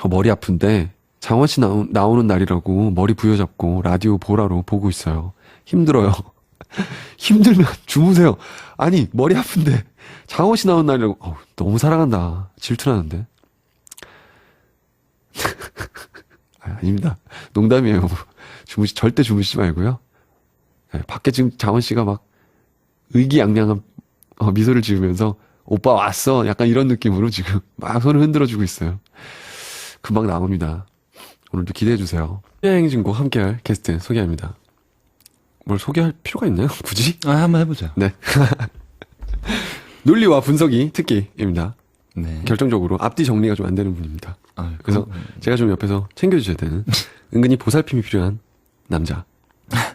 저 머리 아픈데 장원 씨 나오, 나오는 날이라고 머리 부여잡고 라디오 보라로 보고 있어요. 힘들어요. 힘들면 주무세요. 아니 머리 아픈데 장원 씨 나오는 날이라고 어우, 너무 사랑한다. 질투나는데. 아, 아닙니다. 농담이에요. 주무시 절대 주무시지 말고요. 네, 밖에 지금 장원 씨가 막 의기양양한 어, 미소를 지으면서 오빠 왔어 약간 이런 느낌으로 지금 막 손을 흔들어 주고 있어요. 금방 나옵니다. 오늘도 기대해 주세요. 행진곡 함께할 게스트 소개합니다. 뭘 소개할 필요가 있나요? 굳이? 아, 한번 해보자. 네. 논리와 분석이 특기입니다. 네. 결정적으로 앞뒤 정리가 좀 안 되는 분입니다. 아, 그래서 제가 좀 옆에서 챙겨주셔야 되는 은근히 보살핌이 필요한 남자.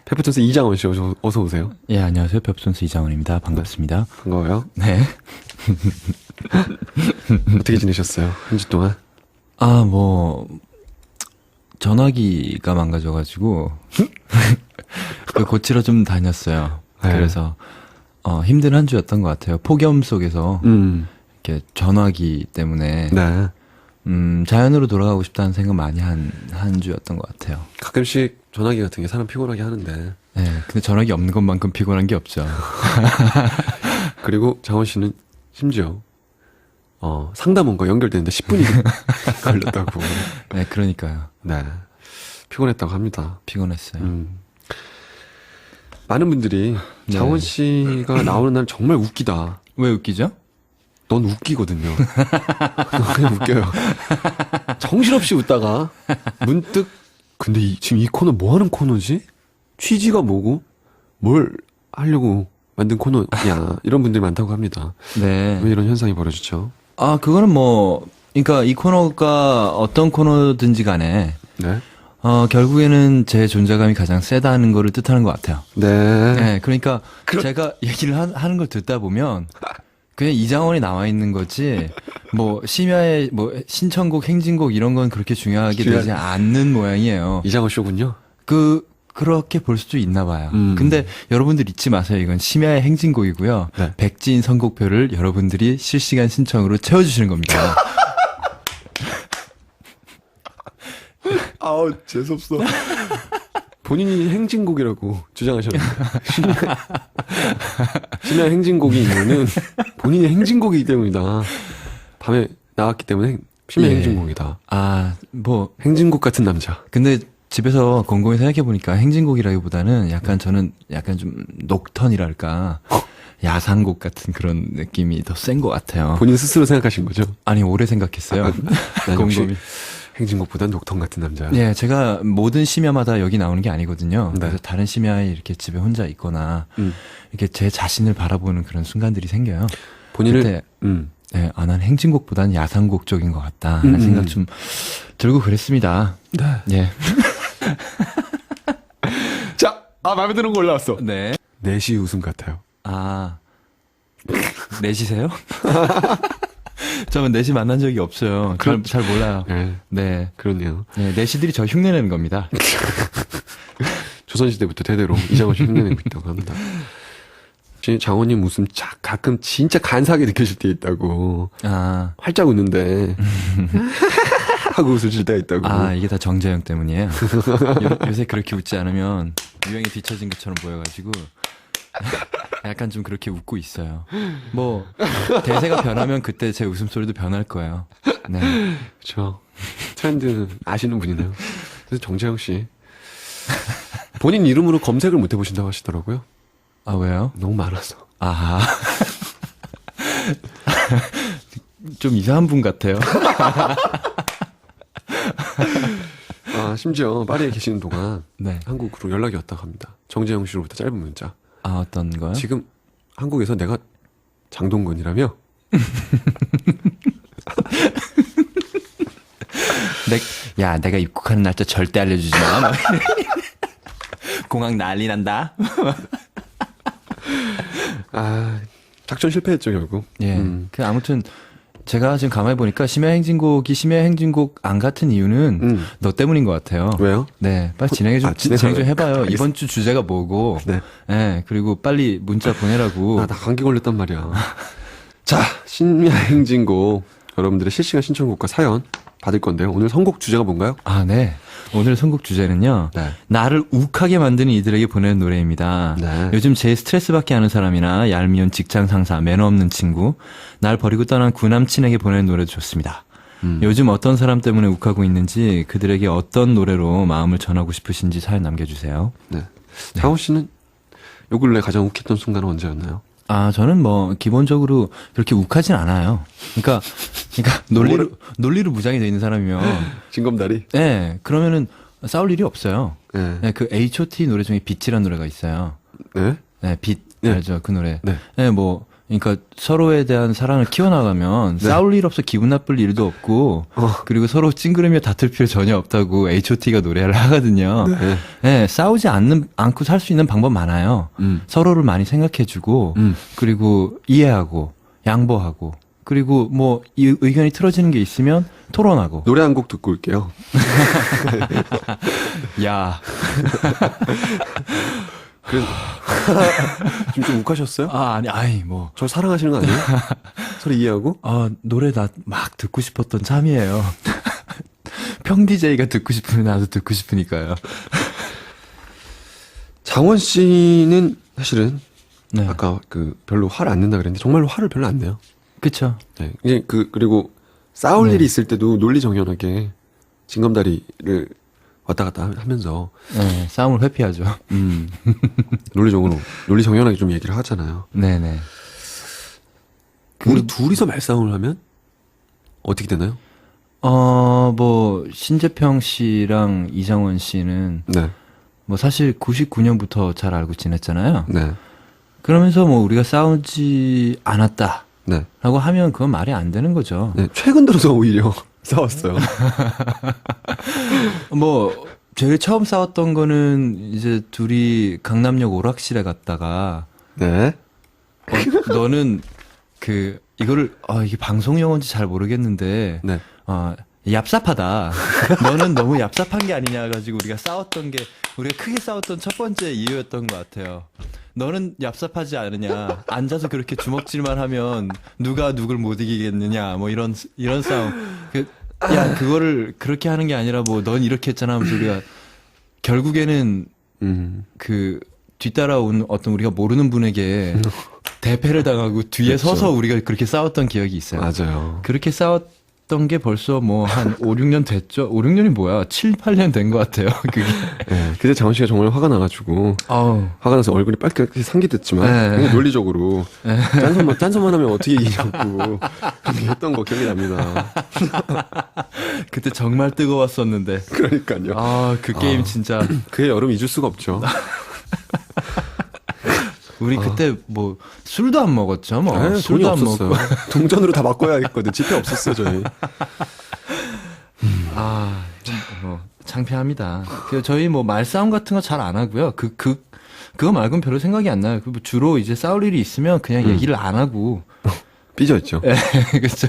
페퍼톤스 이장원 씨 어서, 어서 오세요. 예, 안녕하세요. 벽선수 이장원입니다. 반갑습니다. 반가워요. 네. 어떻게 지내셨어요? 한 주 동안? 아, 뭐, 전화기가 망가져가지고, 그 고치러 좀 다녔어요. 네. 그래서, 어, 힘든 한 주였던 것 같아요. 폭염 속에서, 음, 이렇게 전화기 때문에, 네. 음, 자연으로 돌아가고 싶다는 생각 많이 한, 한 주였던 것 같아요. 가끔씩 전화기 같은 게 사람 피곤하게 하는데. 네. 근데 전화기 없는 것만큼 피곤한 게 없죠. 그리고 장원 씨는 심지어, 어, 상담원과 연결되는데 10분이 걸렸다고. 네, 그러니까요. 네. 피곤했다고 합니다. 피곤했어요. 음. 많은 분들이 네. 장원 씨가 나오는 날 정말 웃기다. 왜 웃기죠? 넌 웃기거든요. 그냥 웃겨요. 정신없이 웃다가 문득 근데 이- 지금 이 코너 뭐 하는 코너지? 취지가 뭐고 뭘 하려고 만든 코너야 이런 분들이 많다고 합니다. 네. 왜 이런 현상이 벌어지죠? 아, 그거는 뭐, 그러니까 이 코너가 어떤 코너든지 간에, 네. 어, 결국에는 제 존재감이 가장 세다는 거를 뜻하는 것 같아요. 네. 네, 그러니까 제가 얘기를 하, 하는 걸 듣다 보면, 그냥 이장원이 나와 있는 거지, 뭐, 심야의, 뭐, 신청곡, 행진곡 이런 건 그렇게 중요하게 중요하- 되지 않는 모양이에요. 이장원 쇼군요. 그, 그렇게 볼 수도 있나 봐요. 음. 근데 여러분들 잊지 마세요. 이건 심야의 행진곡이고요. 네. 백지인 선곡표를 여러분들이 실시간 신청으로 채워주시는 겁니다. 아우 재수없어. 본인이 행진곡이라고 주장하셨는데 심야, 심야 행진곡이 이유는 본인이 행진곡이기 때문이다. 밤에 나왔기 때문에 행- 심야 예. 행진곡이다. 아, 뭐, 행진곡 같은 남자. 근데 집에서 곰곰이 생각해 보니까 행진곡이라기보다는 약간 저는 약간 좀 녹턴이랄까. 야상곡 같은 그런 느낌이 더 센 것 같아요. 본인 스스로 생각하신 거죠? 아니, 오래 생각했어요. 난 역시 곰곰이. 행진곡보단 녹턴 같은 남자. 예, 제가 모든 심야마다 여기 나오는 게 아니거든요. 네. 그래서 다른 심야에 이렇게 집에 혼자 있거나 음. 이렇게 제 자신을 바라보는 그런 순간들이 생겨요. 본인을 그때 음. 예, 아, 난 행진곡보다는 야상곡 쪽인 것 같다. 하는 음, 생각 음. 좀 들고 그랬습니다. 네. 예. 자, 아 마음에 드는 거 올라왔어. 네. 내시 웃음 같아요. 아, 내시세요? 저는 내시 만난 적이 없어요. 잘, 잘 몰라요. 네, 네. 그렇네요. 네, 내시들이 저 흉내내는 겁니다. 조선시대부터 대대로 이장원 씨 흉내내고 있다고 합니다. 지- 장원님 웃음 자, 가끔 진짜 간사하게 느껴질 때 있다고. 아, 활짝 웃는데 하고 웃을 때가 있다고. 아, 이게 다 정재영 때문이에요. 요, 요 새 그렇게 웃지 않으면 유행에 뒤처진 것처럼 보여가지고 약간 좀 그렇게 웃고 있어요. 뭐 대세가 변하면 그때 제 웃음소리도 변할 거예요. 네. 그렇죠. 트렌드 아시는 분이네요. 그래서 정재영 씨 본인 이름으로 검색을 못 해보신다고 하시더라고요. 아 왜요? 너무 많아서. 아하. 좀 이상한 분 같아요. 아 심지어 파리에 계시는 동안 네. 한국으로 연락이 왔다고 합니다. 정재영 씨로부터 짧은 문자. 아 어떤 거요? 지금 한국에서 내가 장동건이라며 내, 야, 내가 입국하는 날짜 절대 알려주지 마. 공항 난리 난다. 아 작전 실패했죠 결국. 예. 음. 그 아무튼 제가 지금 가만히 보니까 심야 행진곡이 심야 행진곡 안 같은 이유는 음. 너 때문인 것 같아요. 왜요? 네, 빨리 진행해 좀 아, 진행- 좀 해봐요. 알겠습니다. 이번 주 주제가 뭐고? 네. 예, 그리고 빨리 문자 보내라고. 아, 나 감기 걸렸단 말이야. 자, 신미아 행진곡 여러분들의 실시간 신청곡과 사연 받을 건데요. 오늘 선곡 주제가 뭔가요? 아, 네. 오늘 선곡 주제는요. 네. 나를 욱하게 만드는 이들에게 보내는 노래입니다. 네. 요즘 제일 스트레스 받게 하는 사람이나 얄미운 직장 상사, 매너 없는 친구, 날 버리고 떠난 구남친에게 보내는 노래도 좋습니다. 음. 요즘 어떤 사람 때문에 욱하고 있는지 그들에게 어떤 노래로 마음을 전하고 싶으신지 사연 남겨주세요. 네. 장원 씨는 요 근래 가장 욱했던 순간은 언제였나요? 아, 저는 뭐, 기본적으로 그렇게 욱하진 않아요. 그러니까, 그러니까, 논리로, 논리로 무장이 돼 있는 사람이면, 진검다리. 예, 그러면은 싸울 일이 없어요. 네. 예, 그 H.O.T 노래 중에 빛이라는 노래가 있어요. 네. 네, 빛, 네. 알죠, 그 노래. 네. 네, 뭐, 그러니까 서로에 대한 사랑을 키워나가면 네. 싸울 일 없어 기분 나쁠 일도 없고, 어. 그리고 서로 찡그리며 다툴 필요 전혀 없다고 H.O.T가 노래를 하거든요. 네. 네, 싸우지 않는, 않고 살 수 있는 방법 많아요. 음. 서로를 많이 생각해주고, 음. 그리고 이해하고, 양보하고, 그리고 뭐, 이 의견이 틀어지는 게 있으면 토론하고. 노래 한 곡 듣고 올게요. 야. 그래서 지금 좀 욱하셨어요? 아, 아니, 아이, 뭐. 저 사랑하시는 거 아니에요? 서로 이해하고? 아, 노래 나 막 듣고 싶었던 참이에요. 평 DJ가 듣고 싶으면 나도 듣고 싶으니까요. 장원 씨는 사실은 네. 아까 그 별로 화를 안 낸다 그랬는데 정말로 화를 별로 안 내요. 그쵸. 네. 이제 그 그리고 싸울 네. 일이 있을 때도 논리 정연하게 징검다리를 왔다 갔다 하면서 네, 싸움을 회피하죠. 음, 논리적으로 논리 정연하게 좀 얘기를 하잖아요. 네네. 그- 우리 둘이서 말싸움을 하면 어떻게 되나요? 어, 뭐, 신재평 씨랑 이장원 씨는 네, 뭐 사실 99년부터 잘 알고 지냈잖아요. 네, 그러면서 뭐 우리가 싸우지 않았다. 네, 라고 하면 그건 말이 안 되는 거죠. 네. 최근 들어서 오히려 싸웠어요. 뭐, 제일 처음 싸웠던 거는 이제 둘이 강남역 오락실에 갔다가 네, 어, 너는 그 이거를 아 이게 방송 용어인지 잘 모르겠는데 네. 어 얍삽하다. 너는 너무 얍삽한 게 아니냐 가지고 우리가 싸웠던 게 우리가 크게 싸웠던 첫 번째 이유였던 것 같아요. 너는 얍삽하지 않으냐. 앉아서 그렇게 주먹질만 하면 누가 누굴 못 이기겠느냐. 뭐 이런 이런 싸움. 그, 야 그거를 그렇게 하는 게 아니라 뭐 넌 이렇게 했잖아 하면서 우리가 결국에는 음, 그 뒤따라온 어떤 우리가 모르는 분에게 대패를 당하고 뒤에 그렇죠. 서서 우리가 그렇게 싸웠던 기억이 있어요. 맞아요. 그렇게 싸웠 던 게 벌써 뭐 한 5, 6년 됐죠? 5, 6년이 뭐야? 7, 8년 된 것 같아요. 그게. 네, 그때 장원 씨가 정말 화가 나가지고 아우. 화가 나서 얼굴이 빨갛게 상기됐지만 네. 그냥 논리적으로 짠소만 짠소만 하면 어떻게 이기냐고 했던 거 기억이 납니다. 그때 정말 뜨거웠었는데. 그러니까요. 아, 그 게임 아. 진짜. 그의 여름 잊을 수가 없죠. 우리 그때 뭐 술도 안 먹었죠, 뭐. 네, 돈이 술도 안 없었어요. 먹고. 동전으로 다 바꿔야 했거든. 지폐 없었어요 저희. 아, 참, 뭐, 창피합니다. 그 저희 뭐 말싸움 같은 거 잘 안 하고요. 그, 그, 그거 말고는 별로 생각이 안 나요. 그 주로 이제 싸울 일이 있으면 그냥 음. 얘기를 안 하고. 삐져있죠. 그렇죠.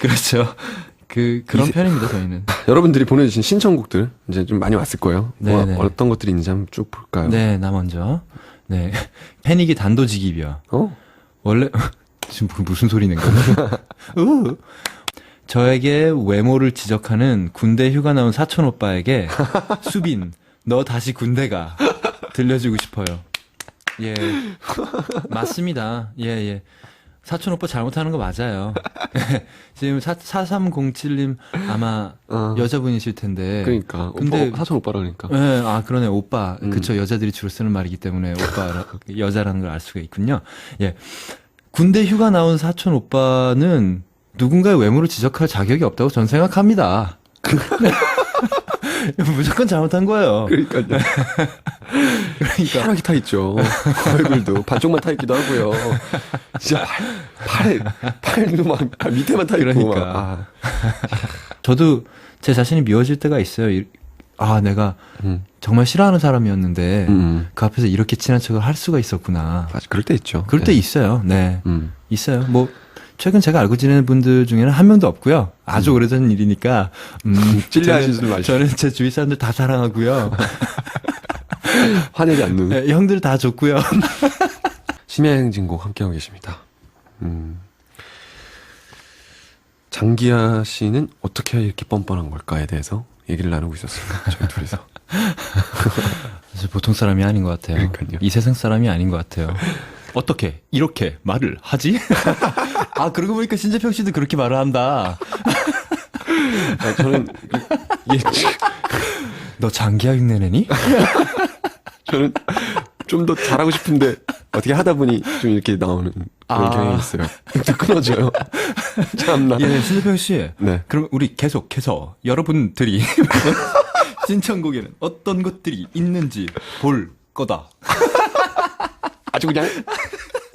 그렇죠. 그, 그런 편입니다, 저희는. 여러분들이 보내주신 신청곡들 이제 좀 많이 왔을 거예요. 뭐 네네. 어떤 것들이 있는지 한번 쭉 볼까요? 네, 나 먼저. 네. 패닉이 단도직입이요. 어? 원래, 지금 무- 무슨 소리 낸 거야? 으. 저에게 외모를 지적하는 군대 휴가 나온 사촌 오빠에게 수빈, 너 다시 군대 가. 들려주고 싶어요. 예. 맞습니다. 예, 예. 사촌 오빠 잘못하는 거 맞아요. 지금 4, 4307님 아마 어. 여자분이실 텐데. 그러니까 근데- 오빠, 사촌 오빠라 그러니까. 네, 아, 그러네. 오빠. 음. 그쵸. 여자들이 주로 쓰는 말이기 때문에 오빠, 여자라는 걸 알 수가 있군요. 예. 군대 휴가 나온 사촌 오빠는 누군가의 외모를 지적할 자격이 없다고 전 생각합니다. 무조건 잘못한 거예요. 그러니까요. 그러니까. 희한하게 타 있죠. 얼굴도 반쪽만 타 있기도 하고요. 진짜 팔, 팔에 팔도 막 밑에만 타 있고 그러니까. 막. 아, 저도 제 자신이 미워질 때가 있어요. 이- 아, 내가 음, 정말 싫어하는 사람이었는데 음. 그 앞에서 이렇게 친한 척을 할 수가 있었구나. 맞아, 그럴 때 있죠. 그럴 때 네. 있어요. 네. 음. 있어요. 뭐 최근 제가 알고 지내는 분들 중에는 한 명도 없고요. 아주 오래전 일이니까 음, 찔려하시지 저는, 마시고. 저는 제 주위 사람들 다 사랑하고요. 화내지 않는 네, 형들 다 좋고요. 심야행진곡 함께하고 계십니다. 음. 장기하 씨는 어떻게 이렇게 뻔뻔한 걸까에 대해서 얘기를 나누고 있었어요. 저희 둘이서. 사실 보통 사람이 아닌 것 같아요. 그러니까요. 이 세상 사람이 아닌 것 같아요. 어떻게 이렇게 말을 하지? 아 그러고 보니까 신재평 씨도 그렇게 말을 한다. 아, 저는 예, 너 장기하 흉내내니? 저는 좀 더 잘하고 싶은데 어떻게 하다 보니 좀 이렇게 나오는 그런 아. 경향이 있어요. 또 끊어져요. 참나. 예, 신재평 씨. 네. 그럼 우리 계속해서 여러분들이 신청곡에는 어떤 것들이 있는지 볼 거다. 아주 그냥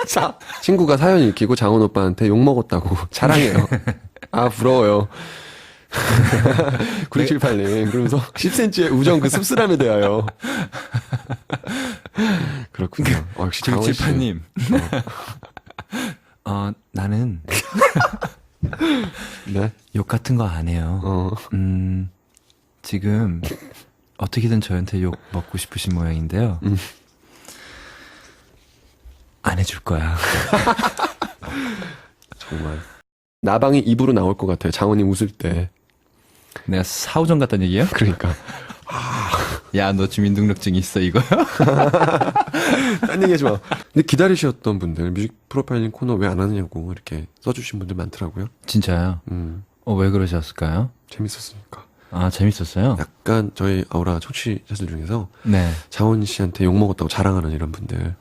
사 친구가 사연 읽히고 장원 오빠한테 욕 먹었다고 자랑해요. 아 부러워요. 9678님 그러면서 10cm의 우정 그 씁쓸함에 대하여 그렇군요. 어, 역시 장원 씨. 9778님. 어, 나는 네. 욕 같은 거 안 해요. 어. 음, 지금 어떻게든 저한테 욕 먹고 싶으신 모양인데요. 음. 안 해줄 거야. 정말 나방이 입으로 나올 것 같아요. 장원이 웃을 때. 내가 사오정 같다는 얘기야? 그러니까 야, 너 주민등록증 있어, 이거? 딴 얘기 하지 마. 근데 기다리셨던 분들 뮤직 프로파일링 코너 왜 안 하느냐고 이렇게 써주신 분들 많더라고요. 진짜요? 음 어, 왜 그러셨을까요? 재밌었으니까. 아, 재밌었어요? 약간 저희 아우라 청취자들 중에서 네. 장원 씨한테 욕 먹었다고 자랑하는 이런 분들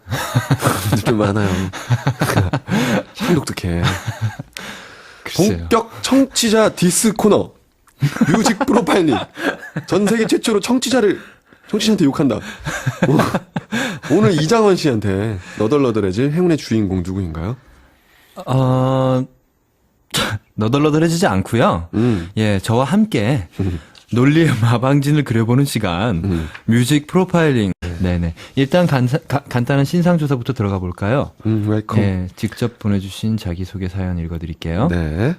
좀 많아요. 참 독특해. 글쎄요. 본격 청취자 디스 코너 뮤직 프로파일링 전 세계 최초로 청취자를 청취자한테 욕한다. 오, 오늘 이장원 씨한테 너덜너덜해질 행운의 주인공 누구인가요? 어, 너덜너덜해지지 않고요. 음, 예, 저와 함께 논리의 마방진을 그려보는 시간, 음, 뮤직 프로파일링. 네네. 일단 간, 가- 간단한 신상 조사부터 들어가 볼까요? 음, 웰컴. 예, 직접 보내주신 자기소개 사연 읽어드릴게요. 네.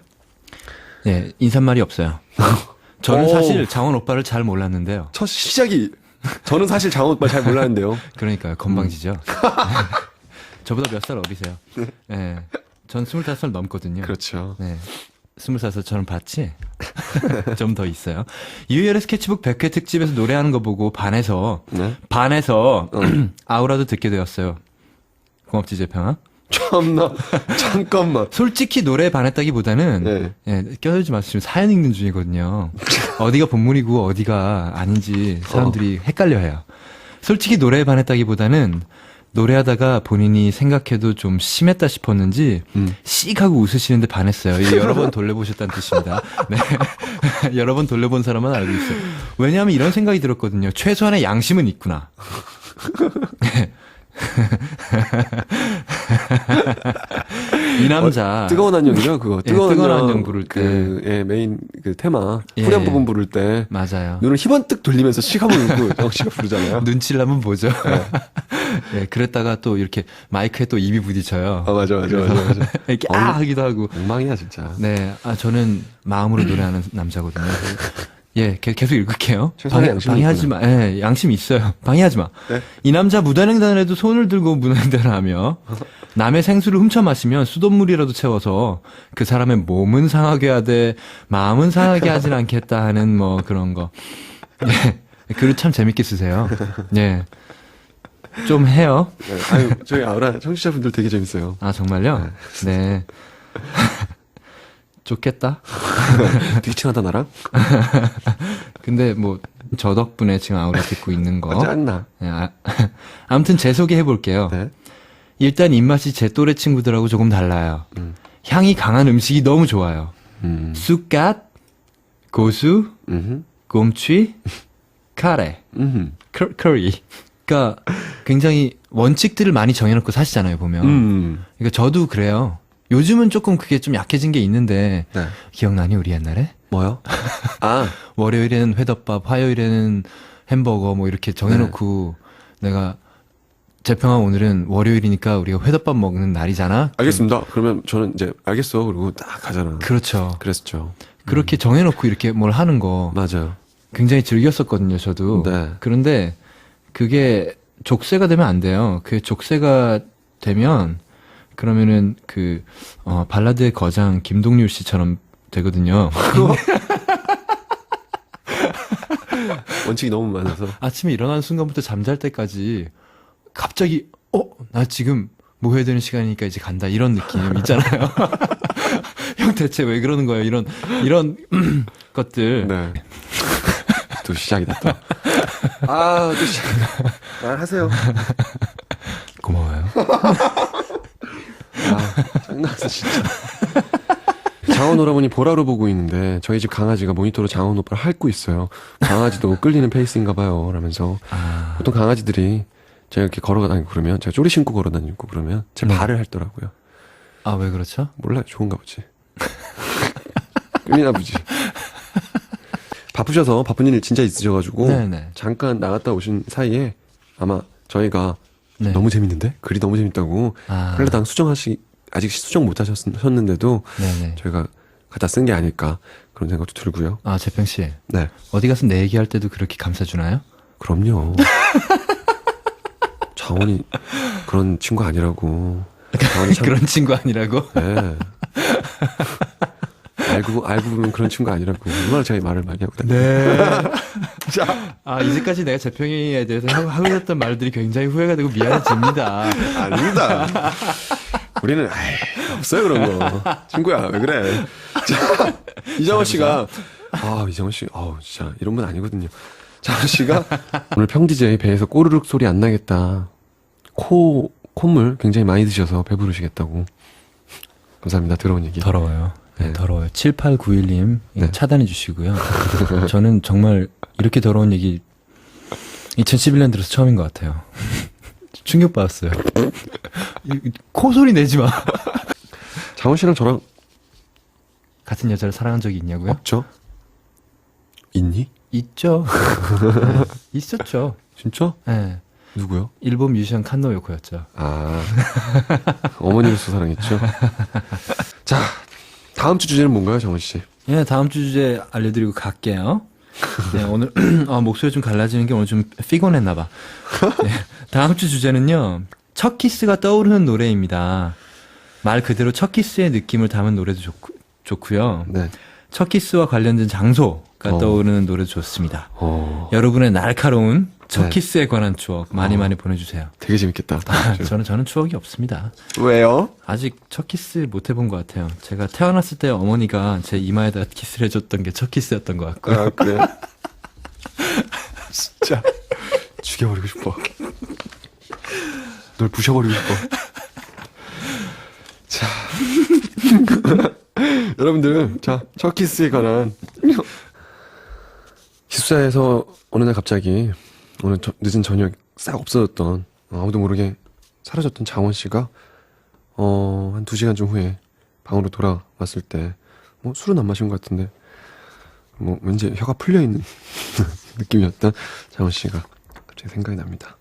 예, 인사말이 없어요. 저는 오. 사실 장원 오빠를 잘 몰랐는데요. 첫 시작이 저는 사실 장원 오빠 잘 몰랐는데요. 그러니까요, 건방지죠. 저보다 몇 살 어리세요. 예, 전 25살 넘거든요. 그렇죠. 네. 스물 살서 저는 봤지? 좀 더 있어요. 이유열의 스케치북 100회 특집에서 노래하는 거 보고 반해서, 네. 반해서 아우라도 듣게 되었어요. 고맙지, 재평아? 참나 잠깐만. 솔직히 노래에 반했다기보다는, 네. 예, 껴들지 마시고 사연 읽는 중이거든요. 어디가 본문이고 어디가 아닌지 사람들이 헷갈려 해요. 솔직히 노래에 반했다기보다는 노래하다가 본인이 생각해도 좀 심했다 싶었는지 음. 씩 하고 웃으시는데 반했어요. 여러 번 돌려보셨다는 뜻입니다. 네. 여러 번 돌려본 사람은 알고 있어요. 왜냐하면 이런 생각이 들었거든요. 최소한의 양심은 있구나. 이 남자. 어, 뜨거운 안녕이죠 그거. 예, 뜨거운, 뜨거운 안녕 안녕 부를 때. 그, 예, 메인 그 테마 예. 후렴 부분 부를 때 맞아요. 눈을 희번뜩 돌리면서 시감을 웃고 정 씨가 부르잖아요. 눈치를 한번 보죠. 예, 그랬다가 또 이렇게 마이크에 또 입이 부딪혀요. 아 맞아 맞아 맞아 맞아. 이렇게. 아 하기도 하고. 엉망이야 진짜. 네, 아 저는 마음으로 노래하는 남자거든요. 예, 게- 계속 읽을게요. 방해, 방해하지 마. 예, 양심이 있어요. 방해하지 마. 네. 이 남자 무단횡단에도 손을 들고 무단횡단을 하며 남의 생수를 훔쳐 마시면 수돗물이라도 채워서 그 사람의 몸은 상하게 하되 마음은 상하게 하진 않겠다 하는 뭐 그런 거. 예, 글을 참 재밌게 쓰세요. 예. 좀 해요. 네. 아유 저희 아우라 청취자분들 되게 재밌어요. 아, 정말요? 네. 좋겠다. 되게 친하다 나랑. 근데 뭐, 저 덕분에 지금 아우라 듣고 있는 거. 짱나. 네, 아, 아무튼 제 소개해 볼게요. 네. 일단 입맛이 제 또래 친구들하고 조금 달라요. 음. 향이 강한 음식이 너무 좋아요. 음. 쑥갓, 고수, 음. 곰취, 카레, 음. 커, 커리. 그러니까 굉장히 원칙들을 많이 정해놓고 사시잖아요, 보면. 음. 그러니까 저도 그래요. 요즘은 조금 그게 좀 약해진 게 있는데 네. 기억나니 우리 옛날에? 뭐요? 아 월요일에는 회덮밥, 화요일에는 햄버거 뭐 이렇게 정해놓고 네. 내가 재평아 오늘은 월요일이니까 우리가 회덮밥 먹는 날이잖아. 알겠습니다. 그러면 저는 이제 알겠어. 그리고 딱 가잖아. 그렇죠. 그랬었죠. 그렇게 정해놓고 이렇게 뭘 하는 거 맞아요. 굉장히 즐겼었거든요. 저도. 네. 그런데 그게 족쇄가 되면 안 돼요. 그 족쇄가 되면 그러면은 그 어, 발라드의 거장 김동률 씨처럼 되거든요. 원칙이 너무 많아서. 아침에 일어나는 순간부터 잠잘 때까지 갑자기 어 나 지금 뭐 해야 되는 시간이니까 이제 간다 이런 느낌 있잖아요. 형 대체 왜 그러는 거예요? 이런 이런 것들. 네. 또 시작이다 또. 아, 또 시작. 아, 하세요. 고마워요. 아, 장난았어 진짜. 장원 오라버니 보라로 보고 있는데 저희 집 강아지가 모니터로 장원 오빠를 핥고 있어요. 강아지도 끌리는 페이스인가 봐요. 라면서 아, 보통 강아지들이 제가 이렇게 걸어다니고 그러면 제가 쪼리 신고 걸어다니고 그러면 제 네. 발을 핥더라고요. 아 왜 그렇죠? 몰라요. 좋은가 보지. 끌리나 보지. 바쁘셔서 바쁜 일 진짜 있으셔가지고 네네. 잠깐 나갔다 오신 사이에 아마 저희가 네. 너무 재밌는데 글이 너무 재밌다고 아, 한라당 수정하시 아직 수정 못 하셨는데도 네네. 저희가 갖다 쓴 게 아닐까 그런 생각도 들고요. 아 재평 씨 네, 어디 가서 내 얘기할 때도 그렇게 감싸 주나요? 그럼요. 장원이 그런 친구 아니라고. 참, 그런 친구 아니라고? 네. 알고 알고 보면 그런 친구 아니라고. 얼마나 저희 말을 많이 하고 다녀요. 네. 아 이제까지 내가 재평이에 대해서 하고, 하고 있었던 말들이 굉장히 후회가 되고 미안해집니다. 아닙니다. 우리는 아이, 없어요 그런 거. 친구야 왜 그래? 자 이정원 씨가 아 이정원 씨, 아우 진짜 이런 분 아니거든요. 장원 씨가 오늘 평디제이 배에서 꼬르륵 소리 안 나겠다. 코 콧물 굉장히 많이 드셔서 배부르시겠다고. 감사합니다. 들어온 얘기. 더러워요. 네, 네. 더러워요. 7891님 네. 차단해 주시고요. 저는 정말 이렇게 더러운 얘기 2011년 들어서 처음인 것 같아요. 충격받았어요. 코소리 내지 마. 장원 씨랑 저랑 같은 여자를 사랑한 적이 있냐고요? 없죠? 있니? 있죠. 네, 있었죠. 진짜? 네. 누구요? 일본 뮤지션 칸노 요코였죠. 아 어머니로서 사랑했죠. 자 다음 주 주제는 뭔가요, 정원 씨? 예, 다음 주 주제 알려드리고 갈게요. 네, 오늘, 아, 목소리 좀 갈라지는 게 오늘 좀 피곤했나 봐. 네, 다음 주 주제는요, 첫 키스가 떠오르는 노래입니다. 말 그대로 첫 키스의 느낌을 담은 노래도 좋고, 좋고요. 네. 첫 키스와 관련된 장소가 어. 떠오르는 노래도 좋습니다. 어 여러분의 날카로운 첫 네. 키스에 관한 추억 많이 어. 많이 보내주세요. 되게 재밌겠다. 저는, 저는 추억이 없습니다. 왜요? 아직 첫 키스 못 해본 것 같아요. 제가 태어났을 때 어머니가 제 이마에다 키스를 해줬던 게 첫 키스였던 것 같고요. 아, 그래? 진짜. 죽여버리고 싶어. 널 부셔버리고 싶어. 자. 여러분들, 자, 첫 키스에 관한. 기숙사에서 어느 날 갑자기, 오늘 저- 늦은 저녁 싹 없어졌던, 어, 아무도 모르게 사라졌던 장원 씨가, 어, 한 두 시간쯤 후에 방으로 돌아왔을 때, 뭐, 술은 안 마신 것 같은데, 뭐 왠지 혀가 풀려 있는 느낌이었던 장원 씨가 갑자기 생각이 납니다.